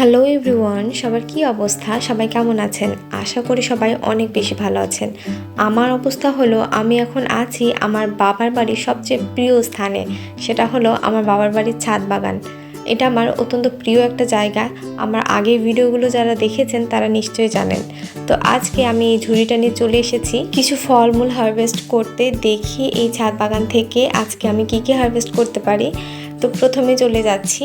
Hello everyone, সবার কি অবস্থা? সবাই কেমন আছেন? আশা করি সবাই অনেক বেশি ভালো আছেন। আমার অবস্থা হলো, আমি এখন আছি আমার বাবার বাড়ির সবচেয়ে প্রিয় স্থানে। সেটা হলো আমার বাবার বাড়ির ছাদ বাগান। এটা আমার অত্যন্ত প্রিয় একটা জায়গা। আমার আগের ভিডিওগুলো যারা দেখেছেন, তারা নিশ্চয়ই জানেন। তো আজকে আমি এই ঝুড়িটা নিয়ে চলে এসেছি। কিছু ফলমূল হারভেস্ট করতে দেখি এই ছাদ বাগান থেকে আজকে আমি কি কি হারভেস্ট করতে পারি। তো প্রথমে চলে যাচ্ছি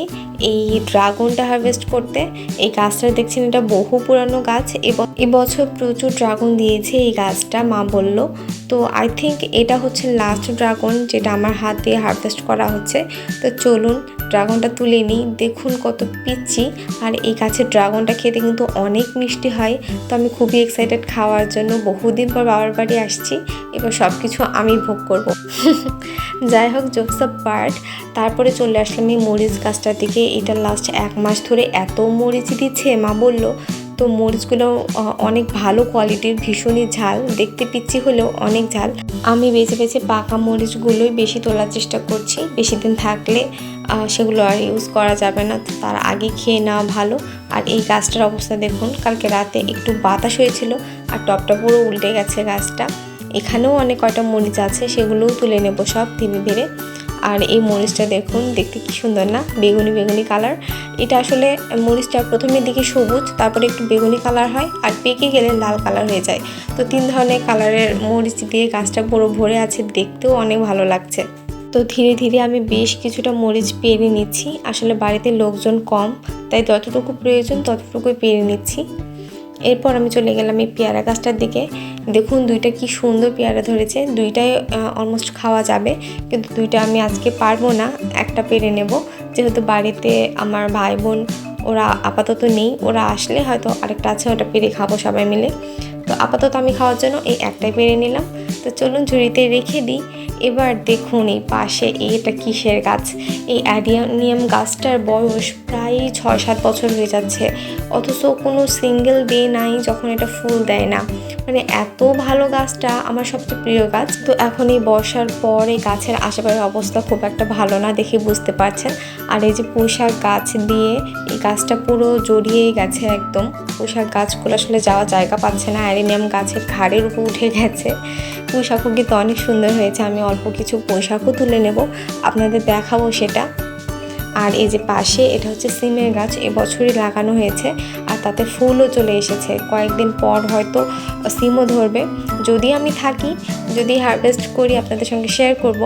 এই ড্রাগনটা হারভেস্ট করতে। এই গাছটা দেখছেন এটা বহু পুরানো গাছ এবং এবছর প্রচুর ড্রাগন দিয়েছে এই গাছটা, মা বলল। তো আই থিঙ্ক এটা হচ্ছে লাস্ট ড্রাগন যেটা আমার হাত দিয়ে হারভেস্ট করা হচ্ছে। তো চলুন ড্রাগনটা তুলে নিই। দেখুন কত পিচ্ছি। আর এই গাছের ড্রাগনটা খেতে কিন্তু অনেক মিষ্টি হয়। তো আমি খুবই এক্সাইটেড খাওয়ার জন্য বহুদিন পর বাবার বাড়ি আসছি। এবার সব কিছু আমি ভোগ করব। যাই হোক জোকস অফ পার্ট তারপরে চলে আসলাম এই মরিচ গাছটার দিকে। এটা লাস্ট এক মাস ধরে এত মরিচ দিচ্ছে, মা বলল। তো মরিচগুলো অনেক ভালো কোয়ালিটির ভীষণই ঝাল। দেখতে পিচ্ছি হলেও অনেক ঝাল। আমি বেছে বেছে পাকা মরিচগুলোই বেশি তোলার চেষ্টা করছি। বেশি দিন থাকলে সেগুলো আর ইউজ করা যাবে না। তার আগে খেয়ে নেওয়া ভালো। আর এই গাছটার অবস্থা দেখুন, কালকে রাতে একটু বাতাস হয়েছিল আর টপটা পুরো উল্টে গেছে গাছটা। এখানেও অনেক কয়টা মরিচ আছে, সেগুলোও তুলে নেব সব ধীরে ধীরে। আর এই মরিচটা দেখুন, দেখতে কি সুন্দর না? বেগুনি বেগুনি কালার এটা আসলে মরিচটা প্রথমের দিকে সবুজ, তারপরে একটু বেগুনি কালার হয় আর পেকে গেলে লাল কালার হয়ে যায়। তো তিন ধরনের কালারের মরিচ দিয়ে গাছটা পুরো ভরে আছে, দেখতেও অনেক ভালো লাগছে। তো ধীরে ধীরে আমি বেশ কিছুটা মরিচ পেরে নিচ্ছি। আসলে বাড়িতে লোকজন কম, তাই যতটুকু প্রয়োজন ততটুকুই পেরে নিচ্ছি। এরপর আমি চলে গেলাম এই পেয়ারা গাছটার দিকে। দেখুন, দুইটা কি সুন্দর পেয়ারা ধরেছে। দুইটাই অলমোস্ট খাওয়া যাবে, কিন্তু দুইটা আমি আজকে পারব না। একটা পেরে নেব। যেহেতু বাড়িতে আমার ভাই বোন ওরা আপাতত নেই। ওরা আসলে হয়তো আরেকটা আছে, ওটা পেরে খাব সবাই মিলে। তো আপাতত আমি খাওয়ার জন্য এই একটাই পেরে নিলাম। তো চলুন ঝুড়িতে রেখে দিই। এবার দেখুন এই পাশে এটা কিসের গাছ? এই অ্যাডিয়ানিয়াম গাছটার বয়স প্রায় ছয় সাত বছর হয়ে যাচ্ছে। অথচ কোনো সিঙ্গেল ডে নাই যখন এটা ফুল দেয় না। মানে এত ভালো গাছটা আমার সবচেয়ে প্রিয় গাছ। তো এখন এই বর্ষার পর এই গাছের আশেপাশের অবস্থা খুব একটা ভালো না দেখে বুঝতে পারছেন। আর এই যে পুঁইশাক গাছ দিয়ে এই গাছটা পুরো জড়িয়েই গেছে একদম। পুঁইশাক গাছগুলো আসলে যাওয়ার জায়গা পাচ্ছে না। অ্যারিনিয়াম গাছের ঘাড়ের উপর উঠে গেছে। পুঁইশাকও কিন্তু অনেক সুন্দর হয়েছে। আমি অল্প কিছু পোশাকও তুলে নেব। আপনাদের দেখাবো সেটা। আর এই যে পাশে এটা হচ্ছে সিমের গাছ, এবছরই লাগানো হয়েছে আর তাতে ফুলও চলে এসেছে। কয়েকদিন পর হয়তো সিমও ধরবে। যদি আমি থাকি, যদি হারভেস্ট করি, আপনাদের সঙ্গে শেয়ার করব।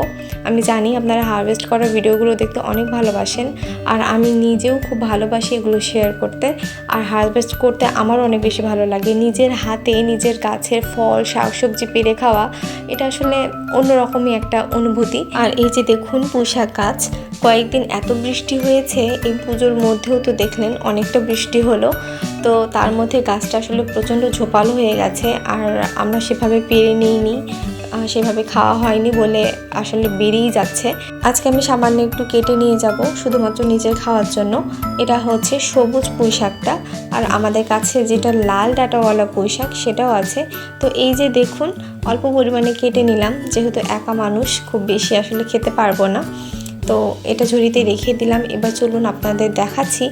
আমি জানি আপনারা হারভেস্ট করা ভিডিওগুলো দেখতে অনেক ভালোবাসেন আর আমি নিজেও খুব ভালোবাসি এগুলো শেয়ার করতে। আর হারভেস্ট করতে আমার অনেক বেশি ভালো লাগে। নিজের হাতে, নিজের গাছের ফল, শাকসবজি পেরে খাওয়া, এটা আসলে অন্যরকমই একটা অনুভূতি। আর এই যে দেখুন পুঁশাক গাছ, কয়েকদিন এত বৃষ্টি হয়েছে, এই পুজোর মধ্যেও তো দেখলেন অনেকটা বৃষ্টি হলো। তো তার মধ্যে গাছটা আসলে প্রচণ্ড ঝোপালো হয়ে গেছে, আর আমরা সেভাবে পেরে নিইনি সেভাবে খাওয়া হয়নি বলে আসলে বেরিয়েই যাচ্ছে। আজকে আমি সামান্য একটু কেটে নিয়ে যাব, শুধুমাত্র নিজের খাওয়ার জন্য। এটা হচ্ছে সবুজ পুঁই শাকটা আর আমাদের কাছে যেটা লাল ডাটাওয়ালা পুঁই শাক সেটাও আছে। তো এই যে দেখুন, অল্প পরিমাণে কেটে নিলাম, যেহেতু একা মানুষ, খুব বেশি আসলে খেতে পারব না। তো এটা ঝুড়িতে রেখে দিলাম। এবার চলুন আপনাদের দেখাচ্ছি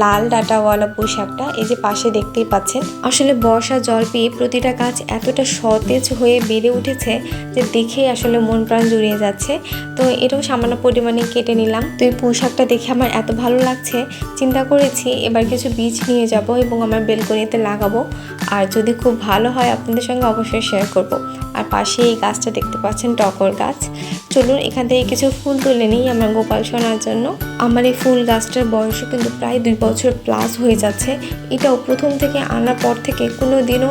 লাল ডাটাওয়ালা পোশাকটা। এই যে পাশে দেখতেই পাচ্ছেন। আসলে বর্ষা জল পেয়ে প্রতিটা গাছ এতটা সতেজ হয়ে বেড়ে উঠেছে যে দেখেই আসলে মন প্রাণ জুড়িয়ে যাচ্ছে। তো এটাও সামান্য পরিমাণে কেটে নিলাম। তো এই পোশাকটা দেখে আমার এত ভালো লাগছে। চিন্তা করেছি এবার কিছু বীজ নিয়ে যাব এবং আমার বেলকনিতে লাগাবো। আর যদি খুব ভালো হয় আপনাদের সঙ্গে অবশ্যই শেয়ার করব। আর পাশে এই গাছটা দেখতে পাচ্ছেন টকর গাছ। চলুন এখান থেকে কিছু ফুল তুলে নিই আমার গোপাল সোনার জন্য। আমার এই ফুল গাছটার বয়সও কিন্তু প্রায় দুই বছর প্লাস হয়ে যাচ্ছে। এটাও প্রথম থেকে আনার পর থেকে কোনো দিনও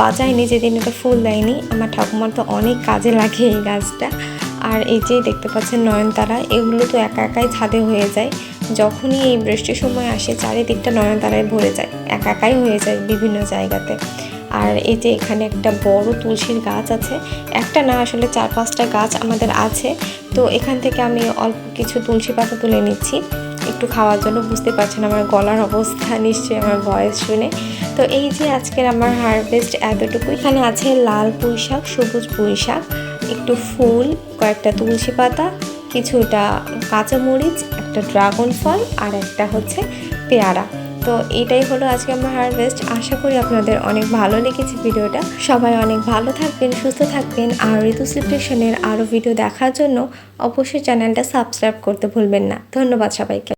বাজায়নি যেদিন এটা ফুল দেয়নি। আমার ঠাকুমার তো অনেক কাজে লাগে এই গাছটা। আর এই যে দেখতে পাচ্ছেন নয়নতারা, এগুলো তো একা একাই ছাদে হয়ে যায়। যখনই এই বৃষ্টির সময় আসে, চারিদিকটা নয়নতারায় ভরে যায়, একা একাই হয়ে যায় বিভিন্ন জায়গাতে। আর এই যে এখানে একটা বড় তুলসীর গাছ আছে, একটা না, আসলে চার পাঁচটা গাছ আমাদের আছে। তো এখান থেকে আমি অল্প কিছু তুলসী পাতা তুলে নিচ্ছি। একটু খাওয়ার জন্য বুঝতে পারছেন আমার গলার অবস্থা, নিশ্চয়ই আমার ভয়েস শুনে। তো এই যে আজকের আমার হারভেস্ট এতটুকু, এখানে আছে লাল পুঁই শাক সবুজ পুঁই শাক একটু ফুল, কয়েকটা তুলসী পাতা, কিছুটা কাঁচামরিচ একটা ড্রাগন ফল আর একটা হচ্ছে পেয়ারা। তো এটাই হলো আজকে আমার হারভেস্ট আশা করি আপনাদের অনেক ভালো লেগেছে ভিডিওটা। সবাই অনেক ভালো থাকবেন, সুস্থ থাকবেন আর ঋতু সিপ্রেশনের আরও ভিডিও দেখার জন্য অবশ্যই চ্যানেলটা সাবস্ক্রাইব করতে ভুলবেন না। ধন্যবাদ সবাইকে।